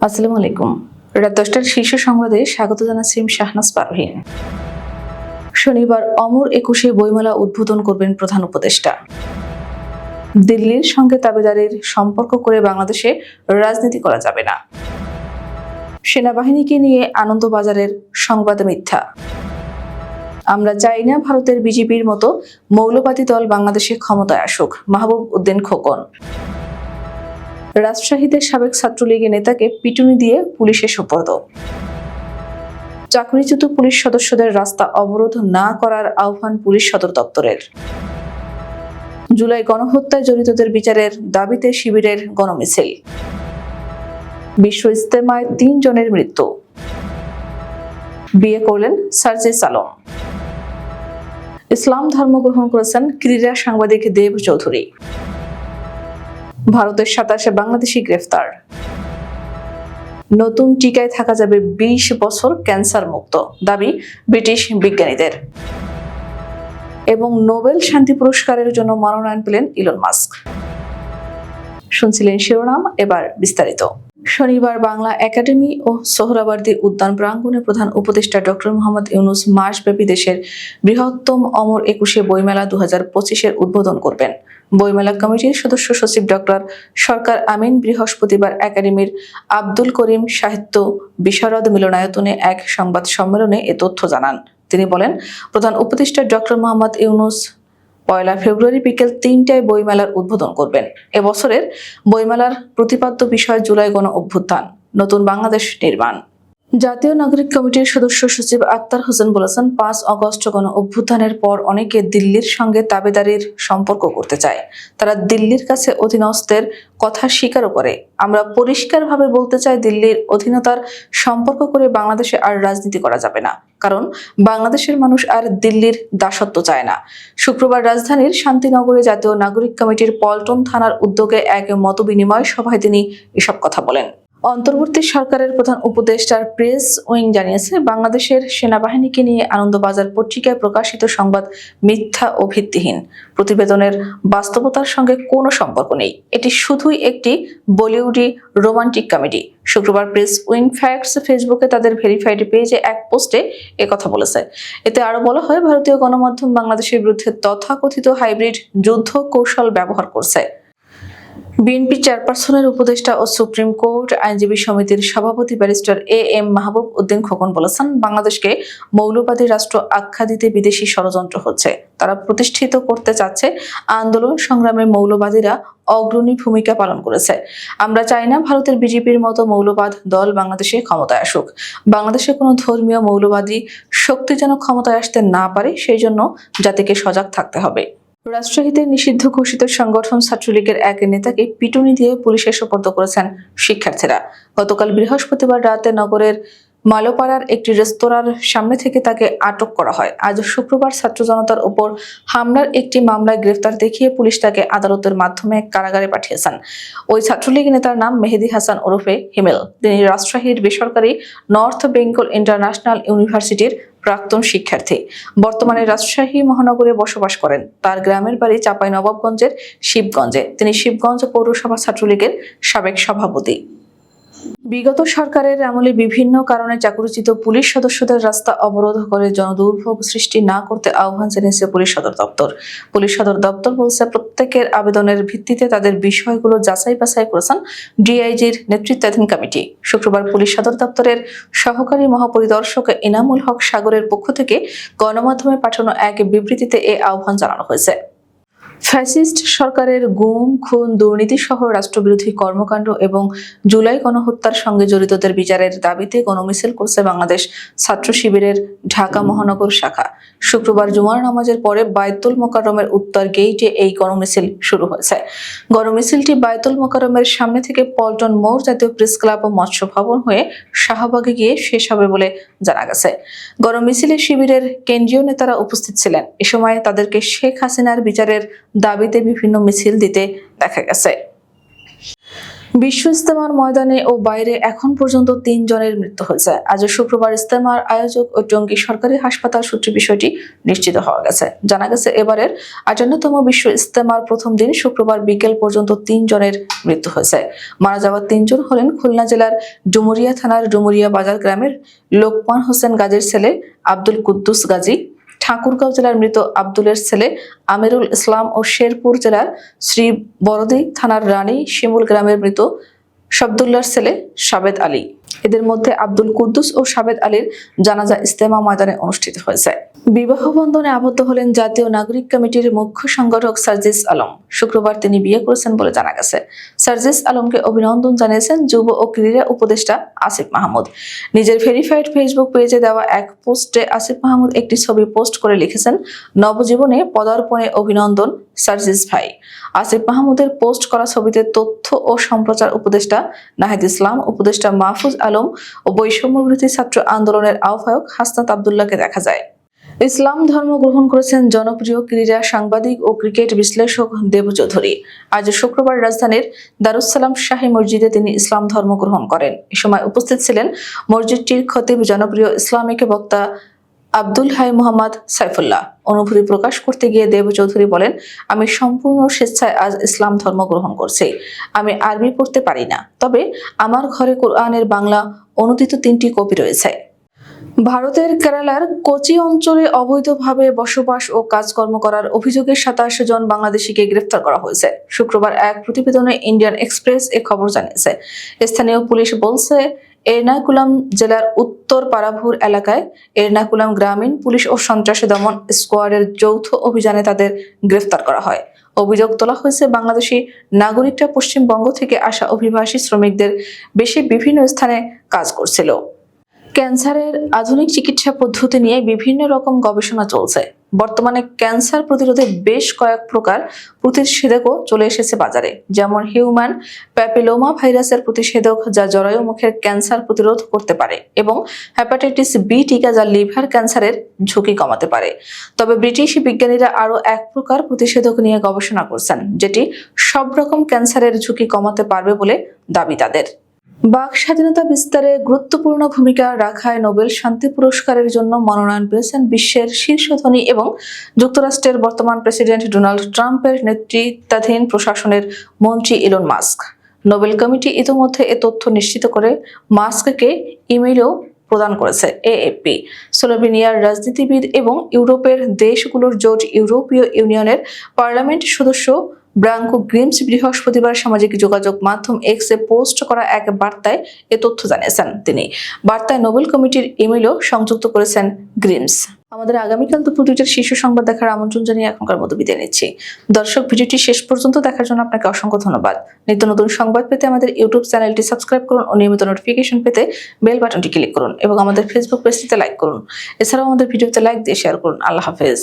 আসসালামু আলাইকুম। রাত দশটার শীর্ষ সংবাদে স্বাগত জানাচ্ছি শাহনাজ পারভীন শনিবার অমর একুশে বইমেলা উদ্বোধন করবেন প্রধান উপদেষ্টা। দিল্লির সঙ্গে তাবেদারের সম্পর্ক করে বাংলাদেশে রাজনীতি করা যাবে না। সেনাবাহিনীকে নিয়ে আনন্দবাজারের সংবাদ মিথ্যা। আমরা চাই না ভারতের বিজেপির মতো মৌলবাদী দল বাংলাদেশে ক্ষমতায় আসুক। মাহবুব উদ্দিন খোকন। রাজশাহীতে সাবেক ছাত্রলীগের নেতাকে পিটুনি দিয়ে পুলিশে সোপর্দ। চাকরিচ্যুত পুলিশ সদস্যদের রাস্তা অবরোধ না করার আহ্বান পুলিশ সদর দপ্তরের। জুলাই গণহত্যায় জড়িতদের বিচারের দাবিতে শিবিরের গণমিছিল। বিশ্ব ইস্তেমায় তিন জনের মৃত্যু। বিয়ে করলেন সার্জিস আলম ইসলাম ধর্ম গ্রহণ করেছেন ক্রীড়া সাংবাদিক দেব চৌধুরী। ভারতের সাতাশে বাংলাদেশি গ্রেফতার। নতুন টিকায় থাকা যাবে বিশ বছর ক্যান্সার মুক্ত দাবি ব্রিটিশ বিজ্ঞানীদের। এবং নোবেল শান্তি পুরস্কারের জন্য মনোনয়ন পেলেন ইলন মাস্ক। শুনছিলেন শিরোনাম, এবার বিস্তারিত। শনিবার বাংলা একাডেমি ও সোহরাবার্দী উদ্যান প্রাঙ্গণে প্রধান উপদেষ্টা ডক্টর মোহাম্মদ ইউনুস মাসব্যাপী দেশের বৃহত্তম অমর একুশে বইমেলা দু হাজার পঁচিশের উদ্বোধন করবেন। বইমেলা কমিটির সদস্য সচিব ডক্টর সরকার আমিন বৃহস্পতিবার একাডেমির আব্দুল করিম সাহিত্য বিশারদ মিলনায়তনে এক সংবাদ সম্মেলনে এ তথ্য জানান। তিনি বলেন, প্রধান উপদেষ্টা ডক্টর মোহাম্মদ ইউনুস পয়লা ফেব্রুয়ারি বিকেল তিনটায় বইমেলার উদ্বোধন করবেন। এবছরের বইমেলার প্রতিপাদ্য বিষয় জুলাই গণ অভ্যুত্থান, নতুন বাংলাদেশ নির্মাণ। জাতীয় নাগরিক কমিটির সদস্য সচিব আক্তার হোসেন বলেছেন, পাঁচ অগস্ট গণ অভ্যুত্থানের পর অনেকে দিল্লির সঙ্গে তাবেদারির সম্পর্ক করতে চায়। তারা দিল্লির কাছে অধীনস্থের কথা স্বীকারও করে। আমরা পরিষ্কারভাবে বলতে চাই, দিল্লির অধীনতার সম্পর্ক করে বাংলাদেশে আর রাজনীতি করা যাবে না। কারণ বাংলাদেশের মানুষ আর দিল্লির দাসত্ব চায় না। শুক্রবার রাজধানীর শান্তিনগরে জাতীয় নাগরিক কমিটির পল্টন থানার উদ্যোগে এক মতবিনিময় সভায় তিনি এসব কথা বলেন। অন্তর্বর্তী সরকারের প্রধান উপদেষ্টার প্রেস উইং জানিয়েছে, বাংলাদেশের সেনাবাহিনীকে নিয়ে আনন্দবাজার পত্রিকায় প্রকাশিত সংবাদ মিথ্যা ও ভিত্তিহীন। প্রতিবেদনের বাস্তবতার সঙ্গে কোনো সম্পর্ক নেই। এটি শুধুই একটি বলিউডি রোমান্টিক কমেডি। শুক্রবার প্রেস উইং ফ্যাক্টস ফেসবুকে তাদের ভেরিফাইড পেজে এক পোস্টে কথা বলেছে। এতে আরও বলা হয়, ভারতীয় গণমাধ্যম বাংলাদেশের বিরুদ্ধে তথাকথিত হাইব্রিড যুদ্ধ কৌশল ব্যবহার করছে। বিএনপি চেয়ারপারসনের উপদেষ্টা ও সুপ্রিম কোর্ট আইনজীবী সমিতির সভাপতি barrister A M Mahbub Uddin Khokon বলেছেন, বাংলাদেশকে মৌলবাদী রাষ্ট্র আখ্যা দিতে বিদেশি ষড়যন্ত্র হচ্ছে। তারা প্রতিষ্ঠিত করতে চাচ্ছে আন্দোলন সংগ্রামে মৌলবাদীরা অগ্রণী ভূমিকা পালন করেছে। আমরা চাই না ভারতের বিজেপির মতো মৌলবাদ দল বাংলাদেশে ক্ষমতায় আসুক। বাংলাদেশে কোনো ধর্মীয় মৌলবাদী শক্তি যেন ক্ষমতায় আসতে না পারে, সেই জন্য জাতিকে সজাগ থাকতে হবে। রাজশাহীতে নিষিদ্ধ ঘোষিত সংগঠন ছাত্রলীগের এক নেতাকে পিটুনি দিয়ে পুলিশের সোপর্দ করেছেন শিক্ষার্থীরা। গতকাল বৃহস্পতিবার রাতে নগরের মালোপাড়ার একটি রেস্তোরাঁর সামনে থেকে তাকে আটক করা হয়। আজ শুক্রবার ছাত্র জনতার উপর হামলার একটি মামলায় গ্রেফতার দেখিয়ে পুলিশ তাকে আদালতের মাধ্যমে কারাগারে পাঠিয়েছেন। ওই ছাত্রলীগ নেতার নাম মেহেদি হাসান ওরফে হিমেল। তিনি রাজশাহীর বেসরকারি নর্থ বেঙ্গল ইন্টারন্যাশনাল ইউনিভার্সিটির প্রাক্তন শিক্ষার্থী। বর্তমানে রাজশাহী মহানগরে বসবাস করেন। তার গ্রামের বাড়ি চাপাই নবাবগঞ্জের শিবগঞ্জে। তিনি শিবগঞ্জ পৌরসভা ছাত্রলীগের সাবেক সভাপতি। বিগত সরকারের আমলে বিভিন্ন কারণে চাকরিচ্যুত পুলিশ সদস্যদের রাস্তা অবরোধ করে জনদুর্ভোগ সৃষ্টি না করতে আহ্বান জানিয়েছে পুলিশ সদর দপ্তর। পুলিশ সদর দপ্তর বলছে, প্রত্যেকের আবেদনের ভিত্তিতে তাদের বিষয়গুলো যাচাই বাছাই করেছেন ডিআইজির নেতৃত্বাধীন কমিটি। শুক্রবার পুলিশ সদর দপ্তরের সহকারী মহাপরিদর্শক এনামুল হক সাগরের পক্ষ থেকে গণমাধ্যমে পাঠানো এক বিবৃতিতে এ আহ্বান জানানো হয়েছে। ফ্যাসিস্ট সরকারের গুম, খুন, দুর্নীতি সহ রাষ্ট্রবিরোধী কর্মকাণ্ড এবং জুলাই গণহত্যার সঙ্গে জড়িতদের বিচারের দাবিতে গণমিছিল করছে বাংলাদেশ ছাত্র শিবিরের ঢাকা মহানগর শাখা। শুক্রবার জুমার নামাজের পরে বায়তুল মোকারমের উত্তর গেইটে এই গণমিছিল শুরু হয়েছে। গণমিছিলটি বায়তুল মোকারমের সামনে থেকে পল্টন মোড় জাতীয় প্রেস ক্লাব ও মৎস্য ভবন হয়ে শাহবাগে গিয়ে শেষ হবে বলে জানা গেছে। গণমিছিলে শিবিরের কেন্দ্রীয় নেতারা উপস্থিত ছিলেন। এ সময় তাদেরকে শেখ হাসিনার বিচারের দাবিতে বিভিন্ন মিছিল দিতে দেখা গেছে। বিশ্ব ইস্তেমার ময়দানে ও বাইরে এখন পর্যন্ত তিন জনের মৃত্যু হয়েছে। আজ শুক্রবার ইস্তেমার আয়োজক ও টঙ্গী সরকারি হাসপাতাল সূত্রে বিষয়টি নিশ্চিত হওয়া গেছে। জানা গেছে, এবারের আটান্নতম বিশ্ব ইস্তেমার প্রথম দিন শুক্রবার বিকেল পর্যন্ত তিন জনের মৃত্যু হয়েছে। মারা যাওয়া তিনজন হলেন খুলনা জেলার ডুমুরিয়া থানার ডুমুরিয়া বাজার গ্রামের লোকমান হোসেন গাজীর ছেলে আব্দুল কুদ্দুস গাজী ঠাকুরগাঁও জেলার মৃত আব্দুলের ছেলে আমিরুল ইসলাম ও শেরপুর জেলার শ্রী বরদি থানার রানী শিমুল গ্রামের মৃত শব্দুল্লার ছেলে সাবেদ আলী। এদের মধ্যে আব্দুল কুদ্দুস ও সাবেদ আলীর জানাজা ইস্তেমা ময়দানে অনুষ্ঠিত হয়েছে। বিবাহ বন্ধনে আবদ্ধ হলেন জাতীয় নাগরিক কমিটির মুখ্য সংগঠক সার্জিস আলম। শুক্রবার তিনি বিয়ে করেছেন বলে জানা গেছে। সার্জিস আলমকে অভিনন্দন জানিয়েছেন যুব ও ক্রীড়া উপদেষ্টা আসিফ মাহমুদ। নিজের ভেরিফাইড ফেসবুক পেজে দেওয়া এক পোস্টে আসিফ মাহমুদ একটি ছবি পোস্ট করে লিখেছেন, নবজীবনে পদার্পণে অভিনন্দন, সার্জিস ভাই। আসিফ মাহমুদের পোস্ট করা ছবিতে তথ্য ও সম্প্রচার উপদেষ্টা নাহিদ ইসলাম, উপদেষ্টা মাহফুজ আলম ও বৈষম্যবিরোধী ছাত্র আন্দোলনের আহ্বায়ক হাসনাত আবদুল্লাহকে দেখা যায়। ইসলাম ধর্ম গ্রহণ করেছেন জনপ্রিয় ক্রীড়া সাংবাদিক ও ক্রিকেট বিশ্লেষক দেব চৌধুরী। আজ শুক্রবার রাজধানীর দারুসালাম শাহী মসজিদে তিনি ইসলাম ধর্ম গ্রহণ করেন। এ সময় উপস্থিত ছিলেন মসজিদটির খতিব জনপ্রিয় ইসলামিক বক্তা আব্দুল হাই মোহাম্মদ সাইফুল্লাহ। অনুভূতি প্রকাশ করতে গিয়ে দেব চৌধুরী বলেন, আমি সম্পূর্ণ স্বেচ্ছায় আজ ইসলাম ধর্ম গ্রহণ করছি। আমি আরবি পড়তে পারি না। তবে আমার ঘরে কোরআনের বাংলা অনুদিত তিনটি কপি রয়েছে। ভারতের কেরালার কোচি অঞ্চলে অবৈধভাবে বসবাস ও কাজকর্ম করার অভিযোগে সাতাশ জন বাংলাদেশিকে গ্রেফতার করা হয়েছে। শুক্রবার এক প্রতিবেদনে ইন্ডিয়ান এক্সপ্রেস এ খবর জানিয়েছে। স্থানীয় পুলিশ বলছে এর্নাকুলাম জেলার উত্তর পারাভুর এলাকায় এর্নাকুলাম গ্রামীণ পুলিশ ও সন্ত্রাসী দমন স্কোয়াডের যৌথ অভিযানে তাদের গ্রেফতার করা হয়। অভিযোগ তোলা হয়েছে, বাংলাদেশি নাগরিকরা পশ্চিমবঙ্গ থেকে আসা অভিবাসী শ্রমিকদের বেশি বিভিন্ন স্থানে কাজ করছিল। ক্যান্সারের আধুনিক চিকিৎসা পদ্ধতি নিয়ে বিভিন্ন রকম গবেষণা চলছে। বর্তমানে ক্যান্সার প্রতিরোধে বেশ কয়েক প্রকার প্রতিষেধকও চলে এসেছে বাজারে, যেমন হিউম্যান প্যাপিলোমা ভাইরাসের প্রতিষেধক যা জরায়ু মুখের ক্যান্সার প্রতিরোধ করতে পারে এবং হ্যাপাটাইটিস বি টিকা যা লিভার ক্যান্সারের ঝুঁকি কমাতে পারে। তবে ব্রিটিশ বিজ্ঞানীরা আরও এক প্রকার প্রতিষেধক নিয়ে গবেষণা করছেন, যেটি সব রকম ক্যান্সারের ঝুঁকি কমাতে পারবে বলে দাবি তাদের। বাক স্বাধীনতা বিস্তারে গুরুত্বপূর্ণ ভূমিকা রাখায় নোবেল শান্তি পুরস্কারের জন্য মনোনয়ন পেয়েছেন বিশ্বের শীর্ষ ধনী এবং যুক্তরাষ্ট্রের বর্তমান প্রেসিডেন্ট ডোনাল্ড ট্রাম্পের নেতৃত্বাধীন প্রশাসনের মন্ত্রী ইলন মাস্ক। নোবেল কমিটি ইতিমধ্যে এ তথ্য নিশ্চিত করে মাস্ককে ইমেইলও প্রদান করেছে এএপি স্লোভেনিয়ার রাজনীতিবিদ এবং ইউরোপের দেশগুলোর জোট ইউরোপীয় ইউনিয়নের পার্লামেন্ট সদস্য ব্রাঙ্কো গ্রিমস বৃহস্পতিবার সামাজিক যোগাযোগ মাধ্যম এক্সে পোস্ট করা এক বার্তায় এ তথ্য জানিয়েছেন তিনি। বার্তায় নোবেল কমিটির ইমেলও সংযুক্ত করেছেন গ্রিমস। আমাদের আগামীকাল দুপুর দুইটার শীর্ষ সংবাদ দেখার আমন্ত্রণ জানিয়ে এখনকার মতো বিদায় নিচ্ছি। দর্শক, ভিডিওটি শেষ পর্যন্ত দেখার জন্য আপনাকে অসংখ্য ধন্যবাদ। নিত্য নতুন সংবাদ পেতে আমাদের ইউটিউব চ্যানেলটি সাবস্ক্রাইব করুন ও নিয়মিত নোটিফিকেশন পেতে বেল বাটনটি ক্লিক করুন এবং আমাদের ফেসবুক পেজটিতে লাইক করুন। এছাড়াও আমাদের ভিডিওতে লাইক দিয়ে শেয়ার করুন। আল্লাহ হাফেজ।